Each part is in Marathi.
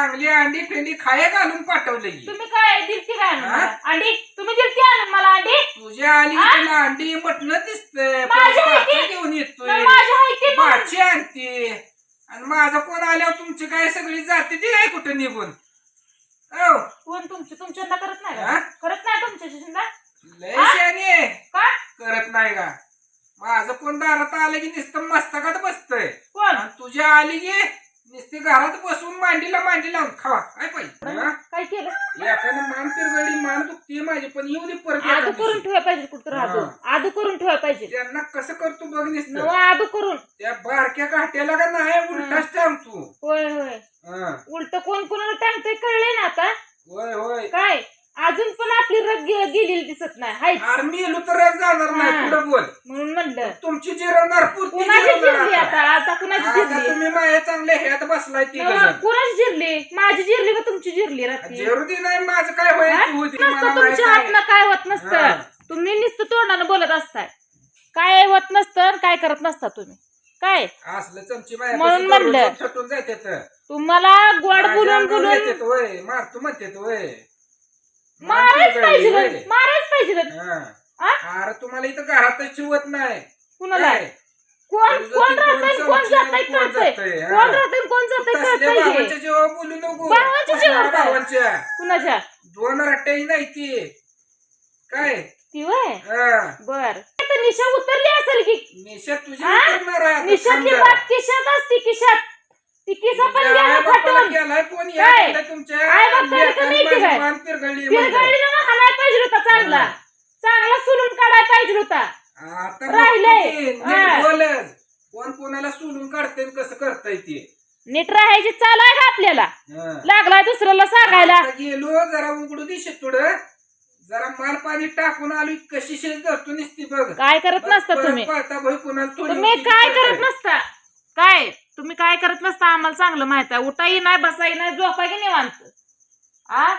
चांगली अंडी फेंडी खाया घालून पाठवली तुम्ही काय दिलती काय आणून हा? मला? अंडी? तुम्ही दिलती आणून मला अंडी? तुझ्या आली हा? तुला अंडी मटण दिसतंय घेऊन येतोय. हाती म्हणून- भाची आणते. आणि माझा कोण आल्यावर तुमची काय सगळी जाते ती काय कुठं निघून? औ कोण तुमची? तुमच्यांना करत नाही हा? का करत नाही तुमच्या शिंदा लय हा? शाने का? करत नाही का? माझं कोण दारात आलं की नुसतं मस्तकात बसतंय. कोण? तुझ्या आली की नुसती घरात बसून मांडीला मांडी लावून खावा. काय पाहिजे हा? काय केलं? एखादं मान पिरगडी मान दुखती माझी पण येऊ दे परत एका आदू दिवशी. करून ठेवायला पाहिजे कुठं आदू आदू करून ठेवायला पाहिजे. त्यांना कसं करतो बघ नव नुसतं आदू करून. त्या बारक्या काट्याला का नाही उलटाच टाइम तू होय होय हा. उलट कोण कोणाला टांगतंय कळले ना आता होय होय काय अजून पण आपली रग गे- गेलेली दिसत नाही. हायच. अरे मी येलो तर रग जाणार नाही. हा. पुढे बोल? म्हणून म्हणलं. तुमची जिरवणार पुरती कुणाची जिरवणार जिरली आता. आता? आता कुणाची आता जिरली? तुम्ही माझ्या चांगल्या ह्यात बसलाय ती नवा, कुणाची जिरली? माझी जिरली का तुमची जिरली रात्री नाही माझं काय होईल? ती होती नसतं मला माहीत तुमच्या आहे. हातनं काय होत हा. नसतं तुम्ही नुसतं तोंडानं बोलत असताय. काय होत नसतं आणि काय करत नसता तुम्ही. काय? असलं चमची म्हणून म्हणलं. तुम्हाला गोड बोलून बोलून मारतो म्हणते होय मारायच पाहिजे होय. मारायच पाहिजे हा. आ? अरे तुम्हाला इथं घरातच शिवत नाही कुणाला काय? कोण तुझं कोण ते कोण राहतंय कोण चमची जातंय आणि कोण कळतंय जातंय, हा. कोण राहतंय कोण जातंय तसल्या कळतंय भावांच्या हे. जेव्हा बोलू नको भावांच्या तसल्या जेव्हा काय? भावांच्या कुणाच्या दोन रट्ट्याही नाही ती काय ती वय हा. बर निशा उतरली असेल की निशा तुझी हा? उतरणार आहे आता निशातली समजा. बात किशात असती किशात ती किसा पण तुझ्या गेला आईबापाला फाटून केलाय कोण या काय? म्हणलं तुमच्या आईबापाला लेकाने कमी माझी केलाय. मान पिरगळली. पिरगळीला मग हाणायला पाहिजे होता चांगला. चांगला सुलून काढायला पाहिजे होता. आता राहिलंय. बघतो की, नीट हा. बोलच. कोण कोणाला सोडून काढते आणि कसं करताय ते? नीट राहायची चाल आहे का आपल्याला? हा. लागलाय दुसऱ्याला सांगायला. आता गेलो जरा उघडू दे थोडं. जरा माल पाणी टाकून आलो कशी शेज धरतो निसती बघ. काय करत नसता परत तुम्ही पळता भाई कुणाला थोडी तुम्ही उलटी काय करताय. करत नसता. काय? तुम्ही काय करत नसता आम्हाला चांगलं माहीत आहे. उठाही नाही बसाही नाही झोपा की निवांत? आ?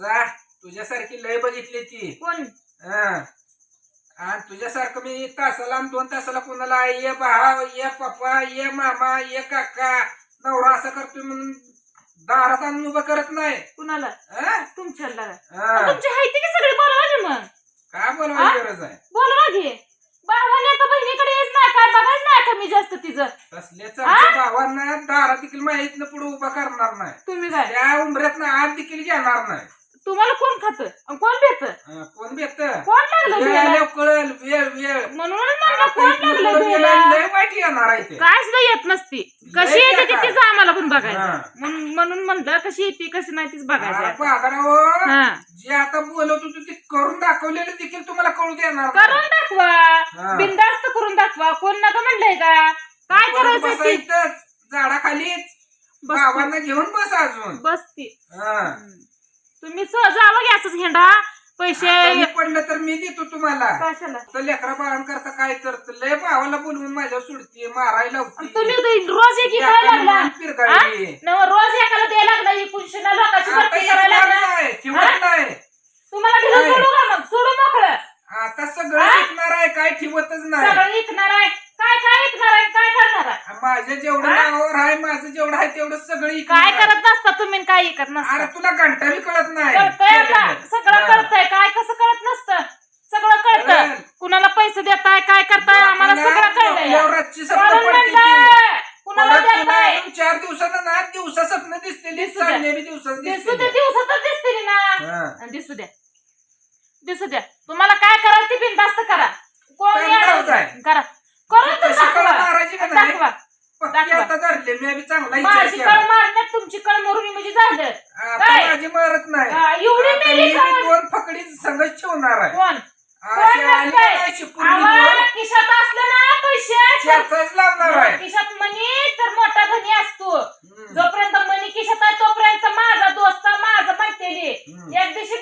जा. तुझ्यासारखी लय बघितली ती. कोण? हा. आणि तुझ्यासारखं मी तासाला आणि दोन तासाला कोणाला ये भाव ये पप्पा ये मामा ये काका. नवरा असं करतोय म्हणून दारात आणून उभं करत नाही. कुणाला? हा? तुमच्याला हा. तुमची हायती की सगळी बोलवा मग? काय बोलवायची हा? गरज आहे? बोलवा घे भावाने आता बहिणीकडे येत नाही काय बघायच नाही कमी जास्त तिचं. तसल्याच आमच्या भावांना दारात देखील माहीत पुढे उभा करणार नाही. तुम्ही काय? त्या उमऱ्यात आत देखील घेणार नाही. तुम्हाला कोण खात? कोण भेट हा, कोण भेट कोण लागलं वेळ भेला? आल्यावर कळल वेळ वेळ. म्हणून म्हणलं कोण लागलं लय वाईट येणार आहे ते. काय सुद्धा येत नसती. कशी लय येते ती. तीच आम्हाला पण बघायचं. हा. म्हणून म्हणून म्हणलं कशी येते कशी नाही तीच बघायचं अरे हा. जे आता बोलत होतो ते करून दाखवलेलं देखील तुम्हाला कळू देणार. करून दाखवा. हा. बिंदास्त करून दाखवा. कोण नका म्हणलंय का? काय करायचं ते? झाडाखालीच. बस भावांना घेऊन बस अजून. बस ती हा. तुम्ही सहज जावं घ्याच हिंडा पैसे आता पडलं तर मी देतो तुम्हाला. कशाला? तर लेकरा बाळां करता काय तर. लय भावाला बोलवून माझ्या सुडते मारायला आणि तुम्ही ते रोज एक लागला? नवं रोज एकाला द्यायला लागला पुरुषाला लोकांची आता भरती करायला लागला. नाही ठेवत नाही तुम्हाला ढिलं नाही. सोडू का मग सोडू मोकळं आता सगळं हा? ऐकणार आहे काय ठेवतच नाही सगळं ऐकणार आहे काय काय ऐकणार आहे काय करणार आहे माझ्या जेवढं हा? नावावर आहे माझं जेवढं आहे तेवढं सगळं ऐकणार काय आहे. करत नसता तुम्ही आणि काय ऐकत अरे नसता तुला घंटा बी कळत नाही कळतंय आता केलेलं. सगळं हा. कळतंय काय कसं कळत नसतं सगळं कळतं कळलं. कुणाला पैसे देताय काय करताय आम्हाला लोकांना सगळं कळलंय झोपल्यावर रातची स्वप्न म्हणून पडते ती. म्हणलं, कुणाला परत तुला देताय अजून चार दिवसानं ना दिवसा स्वप्न दिसते दिसू द्या. चालणे बी दिवसाच दिसू दिसते दे दिवसातच दिसते ना हा. आणि दिसू द्या दिसू द्या तुम्हाला काय करायचं ते बिनधास्त करा कोण करणारच येणार? आहे. करा करून तर तशी कळ दाखवा मारायची का नाही? दाखवा पक्की दाखवा. आता धरले मी बी चांगला विचार माझी केला कळ मारण्यात तुमची कळ मरुणी म्हणजे झालं आता काय? माझी मारत नाही हा, एवढी आता मेली मी का? बी दोन फकडी संघच ठेवणार आहे कोण अशी नसतंय? दोन खिशात असलं ना पैसे चारचाच लावणार आहे खिशात मनी तर मोठा धनी असतो हम्म. जोपर्यंत मनी खिशात आहे तोपर्यंत माझा दोस्त माझं म्हणतेली हम्म. एक दिवशी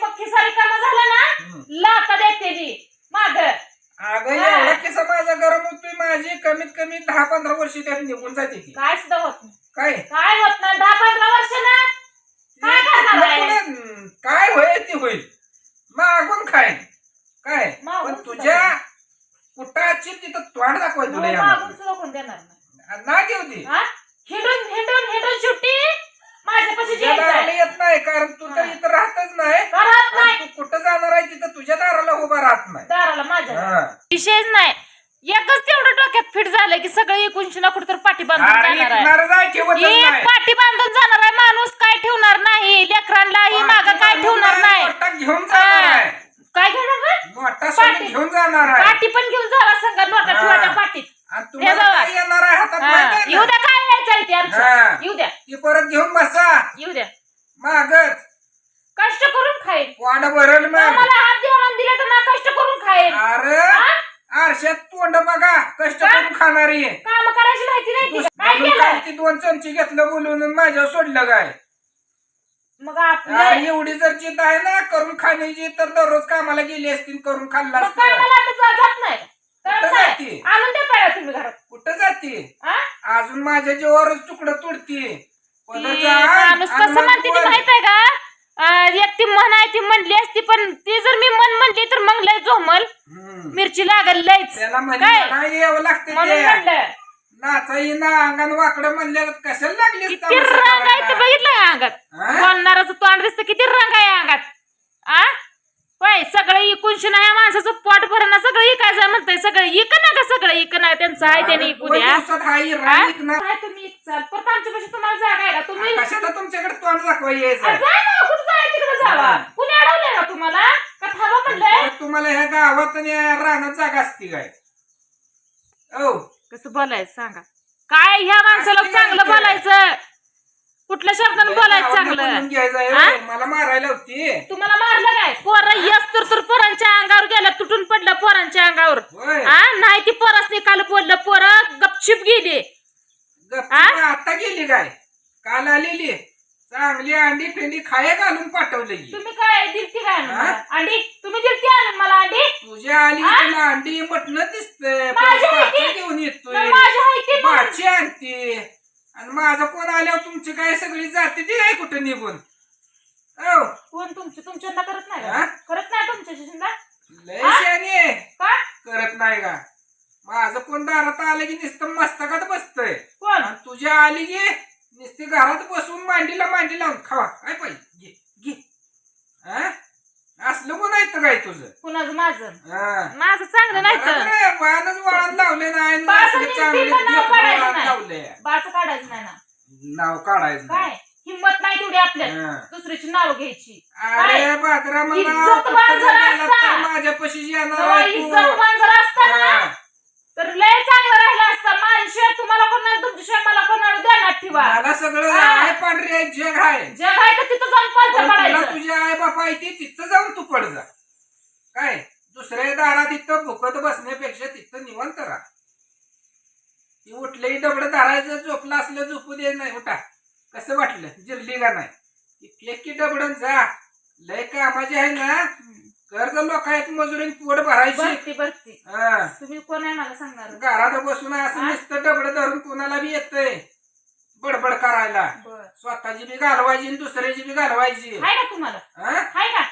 कमीत कमी दहा पंधरा वर्ष त्यात निघून जाते ती. काय सुद्धा होत काय? काय होत नाही? दहा पंधरा वर्ष काय होय आहे? होईल ते होईल. मागून खाय काय? तुझ्या कुठं तिथं तोंड दाखवायचं हो, नाही. घेऊ देऊ दे की सगळं एकूणशी ना कुठं पाठी बांधून अरे जाणार आहे नाही. पाठी बांधून जाणार आहे माणूस काय ठेवणार नाही लेकरांना ही माग काय ठेवणार नाही मोठा घेऊन जाणार हा. काय घेणार नाही? मोठा सोनं पाठी. घेऊन जाणार आहे पाठी पण घेऊन जावा संघ नोटा हा. ठेवायच्या पाठीत आणि तुम्हाला जावा. काय येणार आहे हातात हा. माहिती आहे येऊ ना? द्या काय यायचं ते. येऊ द्या ती परत घेऊन बसा येऊ द्या मागत कष्ट करून खाईल वाड भरल मग आम्हाला हात देवान दिले तर ना कष्ट करून खाईल अरे हा? आरशात तोंड बघा कष्ट का? करून खाणारी आहे. काम करायची माहिती नाही ती. काय म्हणून केलं काय ती दोन चमचे घेतलं बोलून आणि माझ्यावर सोडलं काय मग आपलं एवढी जर जित आहे ना करून खाण्याची तर दररोज कामाला गेली असतील करून खाल्ला मग असतं काय मला आता जा- जात नाही कुठं नाही. जाते? आणून दे पाहिजे तुम्ही घरात कुठं जाते हा? अजून माझ्या जीवावरच तुकडं तुडती ती माणूस कसं म्हणते ती माहीत आहे का अं, एक ती म्हण आहे ती म्हणली असती पण ती जर मी मन म्हणली तर मग लय झोमल मिरची लागल लयच त्याला म्हणजे काय? यावं लागते म्हणून ते. म्हणलं. नाचाई ना अंगण वाकडं म्हणल्या कशाला लागली किती रंग आहे ते बघितलं का अंगात? हा? बोलणाराचं तोंड दिसतं किती रंग आहे अंगात. आ? होय सगळं इकून नाही माणसाचं पोट भरणं सगळं इकायचं म्हणतंय सगळं इक ना का सगळं इक ना त्यांचं आहे त्याने इकू द्या. हा? काय तुम्ही इकचाल. परत आमच्यापाशी तुम्हाला जागा आहे का तुम्ही कशाला तुमच्याकडे तोंड दाखवा अरे यायचं जा ना कुठं जाय तिकडे जावा हा. कुणी अडवलंय का तुम्हाला का थांबा म्हणलंय परत तुम्हाला ह्या गावात आणि या रानात जागा असती काय? ओ कसं बोलायचं सांगा. काय ह्या माणसाला असं चांगलं? बोलायचं? कुठल्या शब्दानं बोलायचं चांगलं? घ्यायचं हा? मला मारायला होती. तुम्हाला मारलं काय पोरं यस तर तर पोरांच्या अंगावर गेलं तुटून पडलं पोरांच्या अंगावर होय हा नाही ती पोरासनी काल बोललं पोरं गपचिप गेली गप्प हा? आता गेली काय काल आलेली चांगली अंडी फेंडी खाया घालून पाठवली तुम्ही काय दिलती काय आणून हा? मला? अंडी तुम्ही दिलती आणून मला अंडी तुझ्या हा? अंडी मटण दिसतंय माझी आहे ती. घेऊन येतोय माझी आहे ती पण. भाची आणते आणि माझा कोण आल्यावर तुमची काय सगळी जाते ती काय कुठं निघून औ कोण तुमची तुमच्यांना करत नाही हा? का? करत नाही तुमच्याशी शिंदा? लय हा? शाने का करत नाही का माझं कोण दारात आलं की नुसतं मस्तकात बसतय कोण आणि तुझ्या आली की नुसती घरात बसून मांडीला मांडी लावून खावा काय पाहिजे घे घे हा? असलं कोण येतं काय तुझं कुणाचं माझं हा. माझं चांगलं नाही तर लावले नाही आणि बासनी असले चांगले पिंड नाव लेकरं काढायचं वळण नाही. लावले बाच काढायचं नाही ना नाव काढायचं काय नाही. हिंमत नाही तेवढी आपल्यात हा. दुसरीची नाव घ्यायची अरे बाजरा मला जरा असता. तर माझ्यापाशी येणार तेव्हा आहे तू. इज्जतवान जर असता ना हा. तर लय चांगलं राहिलं असतं माणशिवाय तुम्हाला कोणाला तुमच्याशिवाय मला कोणाला ध्यानात ठेवा मला सगळं हा. आहे पांढरे आहे, जग आहे जग आहे तर तिथं जाऊन पालथं पण तुला पडायचं तुझ्या आई बापा आहे ते तिथं जाऊन तू पड जा काय? दुसऱ्या दारात इथं भुकत बसण्यापेक्षा तिथं निवांत राहा. ती उठलंही डबडं धरायचं झोपलं असलं झोपू दे नाही उठा. कसं वाटलं? जिरली का नाही? फेकी डबडन जा. लय कामाची आहे ना? कर्ज लोक आहेत मजुरीन पोट भरायची. हा. तुम्ही कोण आहे मला सांगणार? घरात बसून असं? नुसतं डबडं धरून कोणाला बी येतंय? बडबड करायला. बर. स्वतःची बी घालवायची आणि दुसऱ्याची बी घालवायची. का तुम्हाला? हा? का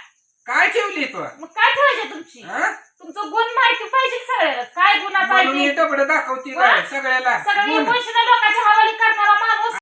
काय ठेवली तू मग काय ठेवायचे तुमची हा? तुमचं गुण माहिती पाहिजे सगळ्याला काय गुणाचं आहे म्हणून ते? हे डबडं दाखवती सगळ्याला सगळी गुण. गोष्टी लोकांच्या हवाली करणारा माणूस